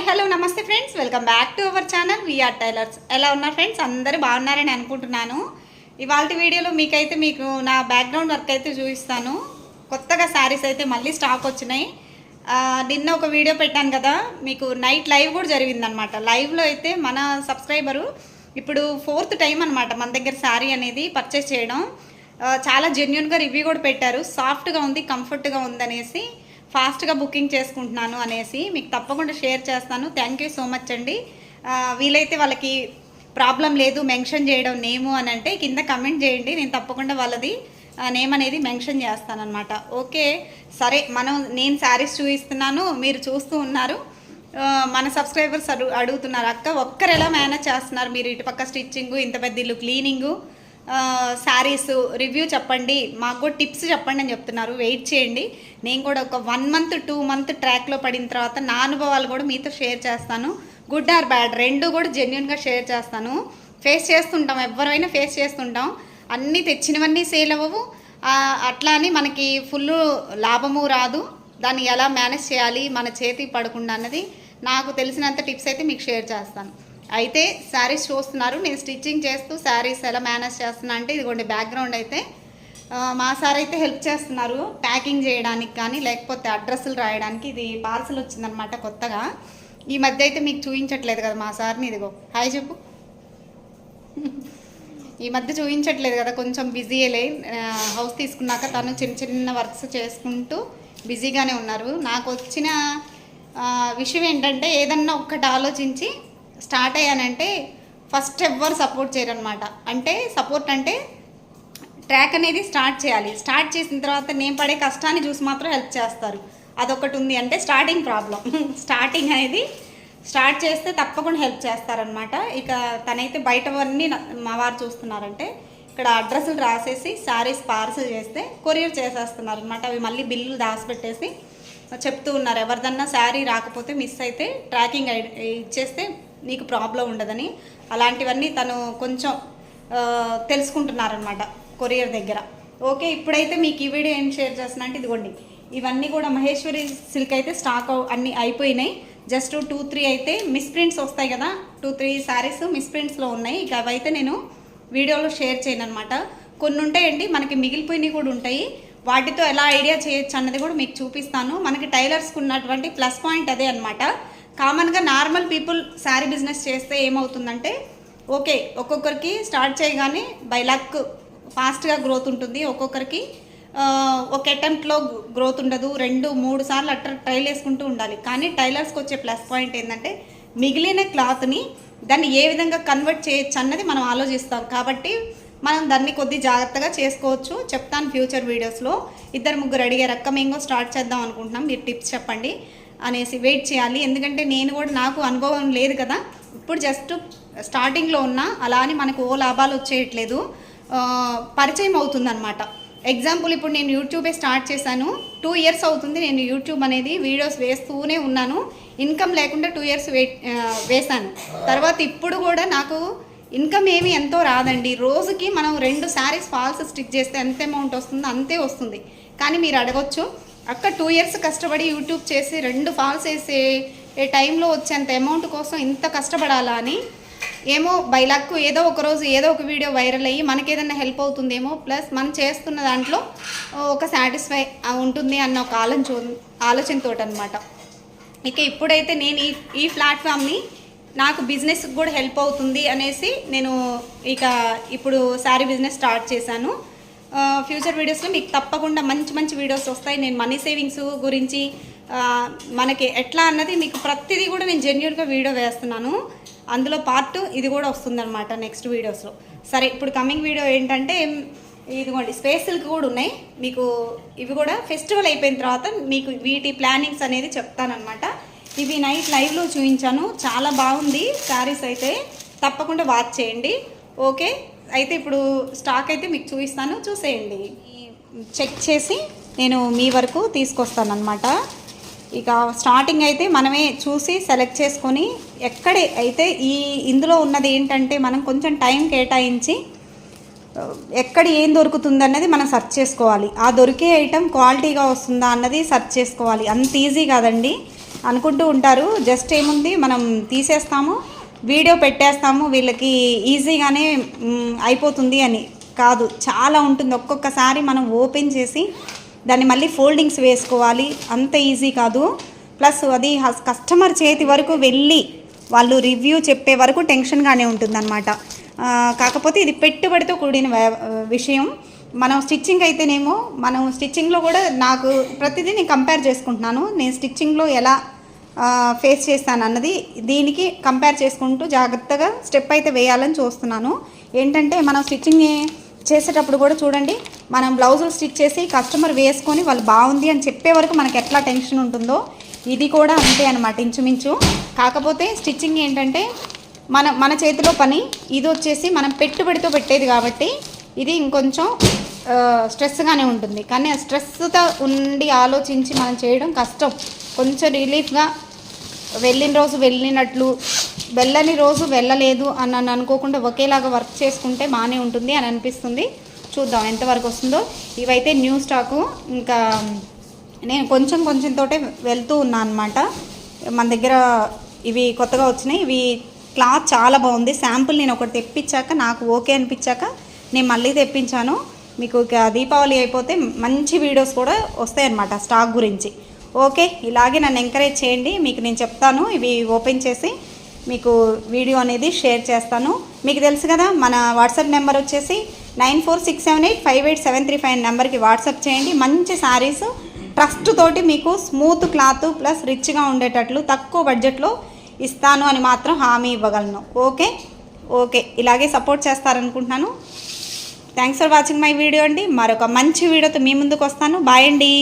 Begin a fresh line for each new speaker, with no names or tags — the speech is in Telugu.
హాయ్ హలో నమస్తే friends. Welcome back to our channel. VR tailors ఎలా ఉన్నారు ఫ్రెండ్స్? అందరూ బాగున్నారని అనుకుంటున్నాను. ఇవాళ వీడియోలో మీకైతే మీకు నా బ్యాక్గ్రౌండ్ వర్క్ అయితే చూపిస్తాను. కొత్తగా శారీస్ అయితే మళ్ళీ స్టాక్ వచ్చినాయి. నిన్న ఒక వీడియో పెట్టాను కదా మీకు నైట్ లైవ్ కూడా జరిగిందనమాట. లైవ్లో అయితే మన సబ్స్క్రైబరు ఇప్పుడు ఫోర్త్ టైం అనమాట మన దగ్గర శారీ అనేది పర్చేస్ చేయడం. చాలా జెన్యున్గా రివ్యూ కూడా పెట్టారు. సాఫ్ట్గా ఉంది కంఫర్ట్గా ఉందనేసి. ఫాస్ట్గా బుకింగ్ చేసుకుంటున్నాను అనేసి మీకు తప్పకుండా షేర్ చేస్తాను. థ్యాంక్ యూ సో మచ్ అండి. వీలైతే వాళ్ళకి ప్రాబ్లం లేదు మెన్షన్ చేయడం నేము అని అంటే కింద కమెంట్ చేయండి. నేను తప్పకుండా వాళ్ళది నేమ్ అనేది మెన్షన్ చేస్తానన్నమాట. ఓకే సరే మనం నేను శారీస్ చూపిస్తున్నాను మీరు చూస్తూ ఉన్నారు. మన సబ్స్క్రైబర్స్ అడుగుతున్నారు అక్క ఒక్కరు ఎలా మేనేజ్ చేస్తున్నారు? మీరు ఇటుపక్క స్టిచ్చింగు ఇంత పెద్ద ఇల్లు క్లీనింగు శారీస్ రివ్యూ చెప్పండి మాకు టిప్స్ చెప్పండి అని చెప్తున్నారు. వెయిట్ చేయండి. నేను కూడా ఒక వన్ మంత్ టూ మంత్ ట్రాక్లో పడిన తర్వాత నా అనుభవాలు కూడా మీతో షేర్ చేస్తాను. గుడ్ ఆర్ బ్యాడ్ రెండు కూడా జెన్యున్గా షేర్ చేస్తాను. ఫేస్ చేస్తుంటాం ఎవరైనా ఫేస్ చేస్తుంటాం. అన్నీ తెచ్చినవన్నీ సేల్ అవ్వవు. అట్లా అని మనకి ఫుల్ లాభము రాదు. దాన్ని ఎలా మేనేజ్ చేయాలి మన చేతి పడకుండా అన్నది నాకు తెలిసినంత టిప్స్ అయితే మీకు షేర్ చేస్తాను. అయితే శారీస్ చూస్తున్నారు. నేను స్టిచ్చింగ్ చేస్తూ శారీస్ ఎలా మేనేజ్ చేస్తున్నా అంటే ఇదిగోండి బ్యాక్గ్రౌండ్ అయితే మా సార్ అయితే హెల్ప్ చేస్తున్నారు. ప్యాకింగ్ చేయడానికి కానీ లేకపోతే అడ్రస్లు రాయడానికి ఇది పార్సల్ వచ్చిందనమాట కొత్తగా. ఈ మధ్య అయితే మీకు చూపించట్లేదు కదా మా సార్ని ఇదిగో. హాయ్ చెప్పు. ఈ మధ్య చూపించట్లేదు కదా కొంచెం బిజీలే హౌస్ తీసుకున్నాక తను చిన్న చిన్న వర్క్స్ చేసుకుంటూ బిజీగానే ఉన్నారు. నాకు వచ్చిన విషయం ఏంటంటే ఏదన్నా ఒక్కటి ఆలోచించి స్టార్ట్ అయ్యానంటే ఫస్ట్ ఎవ్వరు సపోర్ట్ చేయరనమాట అంటే సపోర్ట్ అంటే ట్రాక్ అనేది స్టార్ట్ చేయాలి. స్టార్ట్ చేసిన తర్వాత నేను పడే కష్టాన్ని చూసి మాత్రం హెల్ప్ చేస్తారు. అదొకటి ఉంది అంటే స్టార్టింగ్ ప్రాబ్లం. స్టార్టింగ్ అనేది స్టార్ట్ చేస్తే తప్పకుండా హెల్ప్ చేస్తారనమాట ఇక తనైతే బయటవన్నీ మా వారు చూస్తున్నారంటే ఇక్కడ అడ్రస్లు రాసేసి శారీస్ పార్సల్ చేస్తే కొరియర్ చేసేస్తున్నారు అనమాట అవి మళ్ళీ బిల్లులు దాచిపెట్టేసి చెప్తూ ఉన్నారు. ఎవరిదన్నా శారీ రాకపోతే మిస్ అయితే ట్రాకింగ్ ఐడి ఇచ్చేస్తే నీకు ప్రాబ్లం ఉండదని. అలాంటివన్నీ తను కొంచెం తెలుసుకుంటున్నారనమాట కొరియర్ దగ్గర. ఓకే ఇప్పుడైతే మీకు ఈ వీడియో ఏం షేర్ చేస్తున్నా అంటే ఇదిగోండి. ఇవన్నీ కూడా మహేశ్వరి సిల్క్ అయితే స్టాక్ అవ్- అన్నీ అయిపోయినాయి. జస్ట్ టూ త్రీ అయితే మిస్ ప్రింట్స్ వస్తాయి కదా. టూ త్రీ శారీస్ మిస్ ప్రింట్స్లో ఉన్నాయి. ఇక అవైతే నేను వీడియోలో షేర్ చేయను అనమాట కొన్ని ఉంటాయండి మనకి మిగిలిపోయినవి కూడా ఉంటాయి. వాటితో ఎలా ఐడియా చేయొచ్చు అన్నది కూడా మీకు చూపిస్తాను. మనకి టైలర్స్కి ఉన్నటువంటి ప్లస్ పాయింట్ అదే అనమాట కామన్గా నార్మల్ పీపుల్ శారీ బిజినెస్ చేస్తే ఏమవుతుందంటే ఓకే ఒక్కొక్కరికి స్టార్ట్ చేయగానే బై లక్ ఫాస్ట్గా గ్రోత్ ఉంటుంది. ఒక్కొక్కరికి ఒక అటెంప్ట్లో గ్రోత్ ఉండదు. రెండు మూడు సార్లు అట్ట ట్రైల్ వేసుకుంటూ ఉండాలి. కానీ టైలర్స్కి వచ్చే ప్లస్ పాయింట్ ఏంటంటే మిగిలిన క్లాత్ని దాన్ని ఏ విధంగా కన్వర్ట్ చేయొచ్చు అన్నది మనం ఆలోచిస్తాం. కాబట్టి మనం దాన్ని కొద్ది జాగ్రత్తగా చేసుకోవచ్చు. చెప్తాను ఫ్యూచర్ వీడియోస్లో. ఇద్దరు ముగ్గురు అడిగారు అక్క మేము స్టార్ట్ చేద్దాం అనుకుంటున్నాం. మీరు టిప్స్ చెప్పండి. అనేసి వెయిట్ చేయాలి. ఎందుకంటే నేను కూడా నాకు అనుభవం లేదు కదా. ఇప్పుడు జస్ట్ స్టార్టింగ్లో ఉన్నా అలా అని మనకు ఓ లాభాలు వచ్చేయట్లేదు. పరిచయం అవుతుందన్నమాట. ఎగ్జాంపుల్ ఇప్పుడు నేను యూట్యూబే స్టార్ట్ చేశాను. టూ ఇయర్స్ అవుతుంది నేను యూట్యూబ్ అనేది వీడియోస్ వేస్తూనే ఉన్నాను. ఇన్కమ్ లేకుండా టూ ఇయర్స్ వే వేశాను. తర్వాత ఇప్పుడు కూడా నాకు ఇన్కమ్ ఏమి ఎంతో రాదండి. రోజుకి మనం రెండు శారీస్ ఫాల్స్ స్టిక్ చేస్తే ఎంత అమౌంట్ వస్తుందో అంతే వస్తుంది. కానీ మీరు అడగొచ్చు. అక్క టూ ఇయర్స్ కష్టపడి యూట్యూబ్ చేసి రెండు ఫాల్స్ వేసే ఏ టైంలో వచ్చేంత అమౌంట్ కోసం ఇంత కష్టపడాలా అని ఏమో బై లక్ ఏదో ఒక రోజు ఏదో ఒక వీడియో వైరల్ అయ్యి మనకి ఏదైనా హెల్ప్ అవుతుందేమో ప్లస్ మనం చేస్తున్న దాంట్లో ఒక సాటిస్ఫై ఉంటుంది అన్న ఒక ఆలోచన ఆలోచనతో అనమాట ఇక ఇప్పుడైతే నేను ఈ ఈ ప్లాట్ఫామ్ని నాకు బిజినెస్కి కూడా హెల్ప్ అవుతుంది అనేసి నేను ఇక ఇప్పుడు శారీ బిజినెస్ స్టార్ట్ చేశాను. ఫ్యూచర్ వీడియోస్లో మీకు తప్పకుండా మంచి మంచి వీడియోస్ వస్తాయి. నేను మనీ సేవింగ్స్ గురించి మనకి ఎట్లా అన్నది మీకు ప్రతిదీ కూడా నేను జెన్యున్గా వీడియో వేస్తున్నాను. అందులో పార్ట్ ఇది కూడా వస్తుందన్నమాట నెక్స్ట్ వీడియోస్లో సరే ఇప్పుడు కమింగ్ వీడియో ఏంటంటే ఇదిగోండి స్పేస్ సిల్క్ కూడా ఉన్నాయి. మీకు ఇవి కూడా ఫెస్టివల్ అయిపోయిన తర్వాత మీకు వీటి ప్లానింగ్స్ అనేది చెప్తానమాట ఇవి నైట్ లైవ్లో చూపించాను. చాలా బాగుంది. శారీస్ అయితే తప్పకుండా వాచ్ చేయండి. ఓకే? అయితే ఇప్పుడు స్టాక్ అయితే మీకు చూపిస్తాను. చూసేయండి. చెక్ చేసి నేను మీ వరకు తీసుకొస్తానమాట ఇక స్టార్టింగ్ అయితే మనమే చూసి సెలెక్ట్ చేసుకొని ఎక్కడే అయితే ఈ ఇందులో ఉన్నది ఏంటంటే మనం కొంచెం టైం కేటాయించి ఎక్కడ ఏం దొరుకుతుంది అన్నది మనం సెర్చ్ చేసుకోవాలి. ఆ దొరికే ఐటెం క్వాలిటీగా వస్తుందా అన్నది సెర్చ్ చేసుకోవాలి. అంత ఈజీ కాదండి. అనుకుంటూ ఉంటారు. జస్ట్ ఏముంది? మనం తీసేస్తాము. వీడియో పెట్టేస్తాము వీళ్ళకి ఈజీగానే అయిపోతుంది అని కాదు. చాలా ఉంటుంది. ఒక్కొక్కసారి మనం ఓపెన్ చేసి దాన్ని మళ్ళీ ఫోల్డింగ్స్ వేసుకోవాలి. అంత ఈజీ కాదు. ప్లస్ అది కస్టమర్ చేతి వరకు వెళ్ళి వాళ్ళు రివ్యూ చెప్పే వరకు టెన్షన్గానే ఉంటుందన్నమాట. కాకపోతే ఇది పెట్టుబడితో కూడిన వ్య- విషయం. మనం స్టిచ్చింగ్ అయితేనేమో మనం స్టిచ్చింగ్లో కూడా నాకు ప్రతిదీ నేను కంపేర్ చేసుకుంటున్నాను. నేను స్టిచ్చింగ్లో ఎలా ఫేస్ చేస్తాను అన్నది దీనికి కంపేర్ చేసుకుంటూ జాగ్రత్తగా స్టెప్ అయితే వేయాలని చూస్తున్నాను. ఏంటంటే మనం స్టిచ్చింగ్ చేసేటప్పుడు కూడా చూడండి మనం బ్లౌజులు స్టిచ్ చేసి కస్టమర్ వేసుకొని వాళ్ళు బాగుంది అని చెప్పే వరకు మనకి ఎట్లా టెన్షన్ ఉంటుందో ఇది కూడా అంతే అనమాట ఇంచుమించు. కాకపోతే స్టిచ్చింగ్ ఏంటంటే మన మన చేతిలో పని ఇది వచ్చేసి మనం పెట్టుబడితో పెట్టేది కాబట్టి ఇది ఇంకొంచెం స్ట్రెస్గానే ఉంటుంది. కానీ ఆ స్ట్రెస్తో ఉండి ఆలోచించి మనం చేయడం కష్టం. కొంచెం రిలీఫ్గా వెళ్ళిన రోజు వెళ్ళినట్లు వెళ్ళని రోజు వెళ్ళలేదు అని నన్ను అనుకోకుండా ఒకేలాగా వర్క్ చేసుకుంటే బాగానే ఉంటుంది అని అనిపిస్తుంది. చూద్దాం ఎంతవరకు వస్తుందో. ఇవైతే న్యూ స్టాకు ఇంకా నేను కొంచెం కొంచెం తోటే వెళ్తూ ఉన్నాను అనమాట మన దగ్గర ఇవి కొత్తగా వచ్చినాయి. ఇవి క్లాత్ చాలా బాగుంది. శాంపుల్ నేను ఒకటి తెప్పించాక నాకు ఓకే అనిపించాక నేను మళ్ళీ తెప్పించాను. మీకు ఇక దీపావళి అయిపోతే మంచి వీడియోస్ కూడా వస్తాయన్నమాట స్టాక్ గురించి. ఓకే ఇలాగే నన్ను ఎంకరేజ్ చేయండి. మీకు నేను చెప్తాను ఇవి ఓపెన్ చేసి మీకు వీడియో అనేది షేర్ చేస్తాను. మీకు తెలుసు కదా మన వాట్సాప్ నెంబర్ వచ్చేసి nine four six seven eight five eight seven three five నెంబర్కి వాట్సాప్ చేయండి. మంచి శారీస్ ట్రస్ట్ తోటి మీకు స్మూత్ క్లాత్ ప్లస్ రిచ్గా ఉండేటట్లు తక్కువ బడ్జెట్లో ఇస్తాను అని మాత్రం హామీ ఇవ్వగలను. ఓకే? ఓకే ఇలాగే support చేస్తారనుకుంటున్నాను. Thanks for watching my video అండి. మరొక మంచి వీడియోతో మీ ముందుకు వస్తాను. బాయ్ అండి.